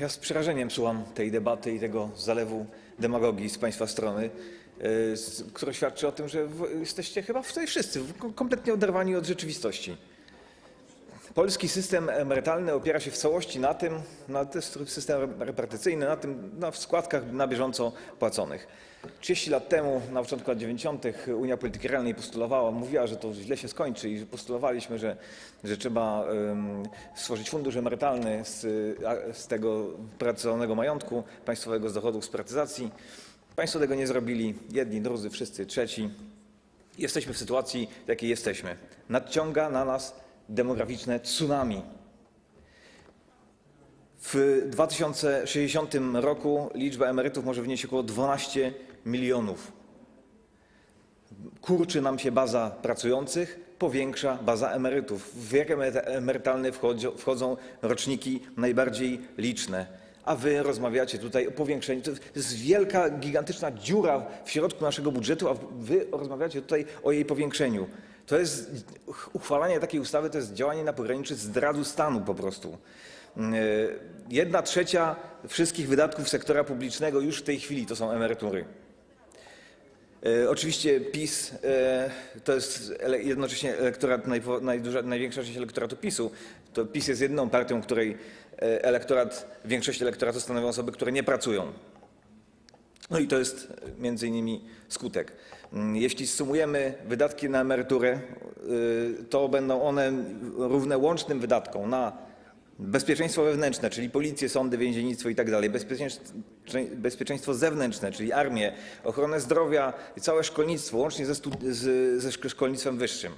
Ja z przerażeniem słucham tej debaty i tego zalewu demagogii z państwa strony, s- która świadczy o tym, że jesteście chyba tutaj wszyscy kompletnie oderwani od rzeczywistości. Polski system emerytalny opiera się w całości na tym, na system repartycyjny, na tym, na składkach na bieżąco płaconych. 30 lat temu, na początku lat 90. Unia Polityki Realnej postulowała, mówiła, że to źle się skończy i postulowaliśmy, że, że trzeba em, stworzyć fundusz emerytalny z, z tego pracowanego majątku państwowego, z dochodów z prywatyzacji. Państwo tego nie zrobili, jedni, drudzy, wszyscy, trzeci. Jesteśmy w sytuacji, w jakiej jesteśmy. Nadciąga na nas demograficzne tsunami. W 2060 roku liczba emerytów może wynieść około 12 milionów. Kurczy nam się baza pracujących, powiększa baza emerytów. W wiek emeryta- emerytalny wchodzą roczniki najbardziej liczne. A wy rozmawiacie tutaj o powiększeniu. To jest wielka, gigantyczna dziura w środku naszego budżetu, a wy rozmawiacie tutaj o jej powiększeniu. To jest uchwalanie takiej ustawy, to jest działanie na pograniczu zdradu stanu po prostu. Yy, Jedna trzecia wszystkich wydatków sektora publicznego już w tej chwili to są emerytury. E, Oczywiście PiS e, to jest jednocześnie elektorat, najduża, największa część elektoratu PiSu. To PiS jest jedyną partią, której elektorat, większość elektoratu stanowią osoby, które nie pracują. No i to jest e, między innymi skutek. Mm, Jeśli sumujemy wydatki na emeryturę, y, to będą one równe łącznym wydatkom na bezpieczeństwo wewnętrzne, czyli policję, sądy, więziennictwo i tak dalej, bezpieczeństwo, zewnętrzne, czyli armię, ochronę zdrowia i całe szkolnictwo, łącznie ze, ze szk- szkolnictwem wyższym.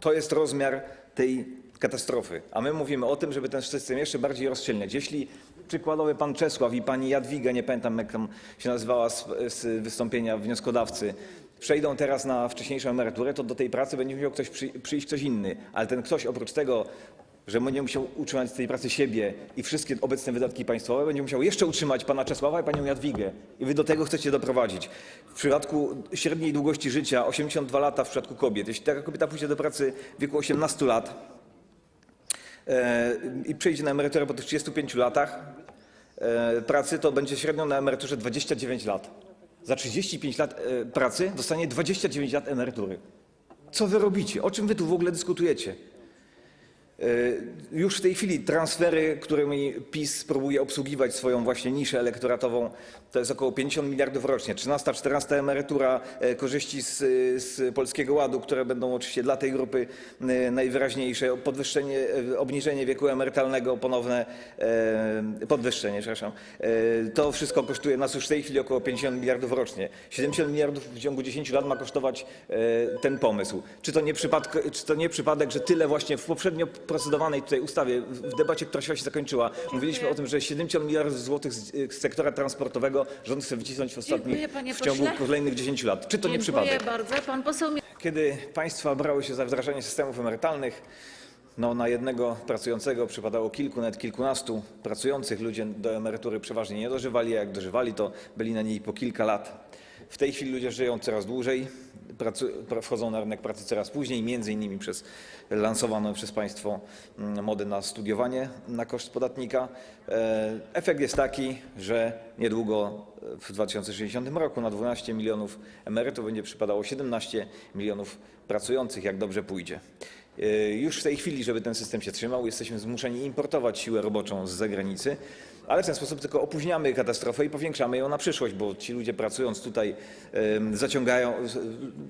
To jest rozmiar tej katastrofy. A my mówimy o tym, żeby ten system jeszcze bardziej rozszczelniać. Jeśli przykładowy pan Czesław i pani Jadwiga, nie pamiętam jak tam się nazywała z, z wystąpienia wnioskodawcy, przejdą teraz na wcześniejszą emeryturę, to do tej pracy będzie musiał ktoś przy, przyjść ktoś inny. Ale ten ktoś oprócz tego, że będzie musiał utrzymać z tej pracy siebie i wszystkie obecne wydatki państwowe, będzie musiał jeszcze utrzymać pana Czesława i panią Jadwigę. I wy do tego chcecie doprowadzić. W przypadku średniej długości życia 82 lata w przypadku kobiet. Jeśli taka kobieta pójdzie do pracy w wieku 18 lat, i przejdzie na emeryturę po tych 35 latach e, pracy, to będzie średnio na emeryturze 29 lat. Za 35 lat e, pracy dostanie 29 lat emerytury. Co wy robicie? O czym wy tu w ogóle dyskutujecie? E, Już w tej chwili transfery, którymi PiS próbuje obsługiwać swoją właśnie niszę elektoratową, to jest około 50 miliardów rocznie. 13, 14 emerytura, e, korzyści z, z Polskiego Ładu, które będą oczywiście dla tej grupy e, najwyraźniejsze, podwyższenie, obniżenie wieku emerytalnego, ponowne podwyższenie, przepraszam. To wszystko kosztuje nas już w tej chwili około 50 miliardów rocznie. 70 miliardów w ciągu 10 lat ma kosztować ten pomysł. Czy to nie, przypadk, czy to nie przypadek, że tyle właśnie w poprzednio procedowanej tutaj ustawie, w debacie, która się zakończyła, mówiliśmy o tym, że 70 miliardów złotych z, z sektora transportowego rząd chce wycisnąć w ostatnich, Dziękuję, panie w ciągu pośle. kolejnych 10 lat. Czy to nie Dziękuję przypadek? bardzo. Pan poseł Kiedy państwa brały się za wdrażanie systemów emerytalnych, no na jednego pracującego przypadało kilku, nawet kilkunastu pracujących. Ludzie do emerytury przeważnie nie dożywali, a jak dożywali, to byli na niej po kilka lat. W tej chwili ludzie żyją coraz dłużej, wchodzą na rynek pracy coraz później, między innymi przez lansowaną przez państwo mm, modę na studiowanie na koszt podatnika. E, Efekt jest taki, że niedługo e, w 2060 roku na 12 milionów emerytów będzie przypadało 17 milionów pracujących, jak dobrze pójdzie. E, Już w tej chwili, żeby ten system się trzymał, jesteśmy zmuszeni importować siłę roboczą z zagranicy, ale w ten sposób tylko opóźniamy katastrofę i powiększamy ją na przyszłość, bo ci ludzie pracując tutaj zaciągają,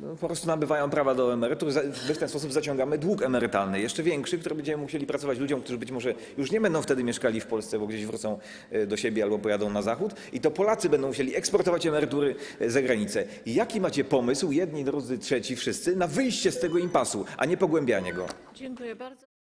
no, po prostu nabywają prawa do emerytur, my w ten sposób zaciągamy dług emerytalny, jeszcze większy, który będziemy musieli pracować ludziom, którzy być może już nie będą wtedy mieszkali w Polsce, bo gdzieś wrócą e, do siebie albo pojadą na zachód i to Polacy będą musieli eksportować emerytury e, za granicę. Jaki macie pomysł, jedni, drudzy, trzeci, wszyscy, na wyjście z tego impasu, a nie pogłębianie? Dziękuję bardzo.